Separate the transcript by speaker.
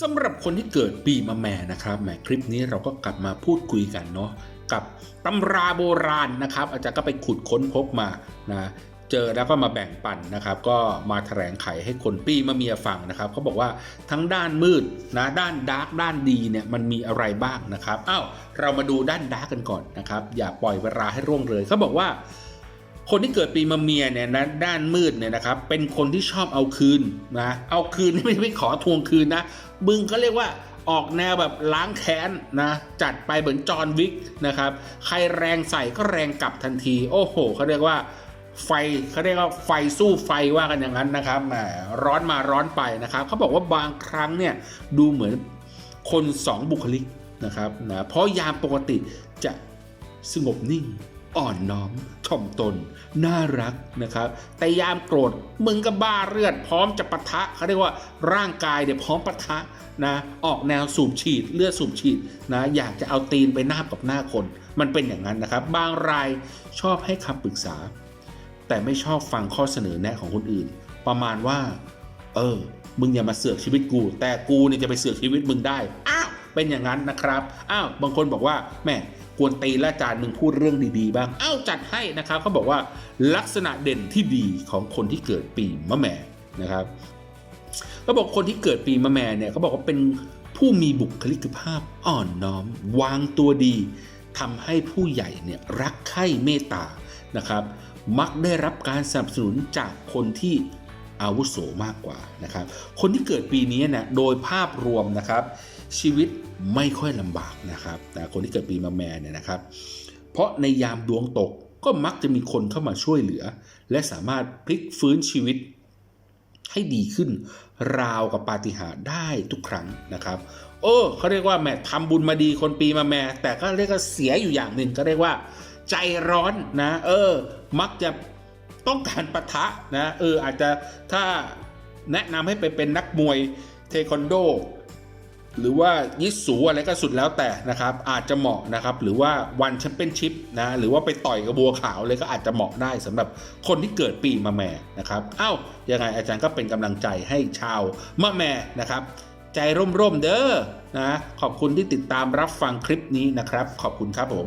Speaker 1: สำหรับคนที่เกิดปีมะแม่นะครับแหมคลิปนี้เราก็กลับมาพูดคุยกันเนาะกับตำราโบราณนะครับ อาจารย์ก็ไปขุดค้นพบมานะเจอแล้วก็มาแบ่งปันนะครับ ก็มาแถลงไขให้คนปีมะเมียฟังนะครับเขาบอกว่าทั้งด้านมืดนะด้านดาร์กด้านดีเนี่ยมันมีอะไรบ้างนะครับอ้าวเรามาดูด้านดาร์กกันก่อนนะครับ อย่าปล่อยเวลาให้ร่วงเลยเขาบอกว่า คนที่เกิดปีมะเมียเนี่ยนะด้านมืดเนี่ยนะครับเป็นคนที่ชอบเอาคืนนะเอาคืนไม่ไม่ขอทวงคืนนะมึงก็เรียกว่าออกแนวแบบล้างแค้นนะจัดไปเหมือนจอห์นวิกนะครับใครแรงใส่ก็แรงกลับทันที โอ้โหเขาเรียกว่าไฟเขาเรียกว่าไฟสู้ไฟว่ากันอย่างนั้นนะครับแหมร้อนมาร้อนไปนะครับเขาบอกว่าบางครั้งเนี่ยดูเหมือนคนสองบุคลิกนะครับนะเพราะยามปกติจะสงบนิ่ง อ่อนน้อมถ่อมตน น่ารักนะครับ แต่ยามโกรธมึงก็บ้าเลือด พร้อมจะปะทะเขาเรียกว่าร่างกายเดี๋ยวพร้อมปะทะนะออกแนวสูบฉีดเลือดสูบฉีดนะอยากจะเอาตีนไปหน้ากับหน้าคน มันเป็นอย่างนั้นนะครับ บางรายชอบให้คำปรึกษา แต่ไม่ชอบฟังข้อเสนอแนะของคนอื่น ประมาณว่า เออ มึงอย่ามาเสือกชีวิตกู แต่กูเนี่ยจะไปเสือกชีวิตมึงได้อ้า เป็นอย่างนั้นนะครับ อ้าว บางคนบอกว่าแม่กวนตีและจารย์มึงพูดเรื่องดีๆบ้างอ้าวจัดให้นะครับเขาบอกว่าลักษณะเด่นที่ดีของคนที่เกิดปีมะแม่นะครับเขาบอกคนที่เกิดปีมะแม่เนี่ยเขาบอกว่าเป็นผู้มีบุคลิกภาพอ่อนน้อม วางตัวดีทำให้ผู้ใหญ่เนี่ยรักใคร่เมตตานะครับ มักได้รับการสนับสนุนจากคนที่ อาวุโสมากกว่านะครับ คนที่เกิดปีนี้เนะโดยภาพรวมนะครับ ชีวิตไม่ค่อยลำบากนะครับนะคนที่เกิดปีมะแม่เนี่ยนะครับ เพราะในยามดวงตกก็มักจะมีคนเข้ามาช่วยเหลือ และสามารถพลิกฟื้นชีวิตให้ดีขึ้น ราวกับปาฏิหาริย์ได้ทุกครั้งนะครับโอ้เขาเรียกว่าแม่ทำบุญมาดีคนปีมาแม่แต่ก็เรียกว่าเสียอยู่อย่างหนึ่งก็เรียกว่า ใจร้อนนะ เออ มักจะ ต้องการปะทะนะเอออาจจะถ้าแนะนำให้ไปเป็นนักมวยเทควันโด หรือว่ายิสูอะไรก็สุดแล้วแต่นะครับ อาจจะเหมาะนะครับ หรือว่าวันแชมเปี้ยนชิพนะหรือว่าไปต่อยกับบัวขาวเลยก็อาจจะเหมาะได้สำหรับคนที่เกิดปีมะแม่นะครับเอ้าวยังไงอาจารย์ก็เป็นกำลังใจให้ชาวมะแม่นะครับ ใจร่มๆเด้อนะขอบคุณที่ติดตามรับฟังคลิปนี้นะครับ ขอบคุณครับผม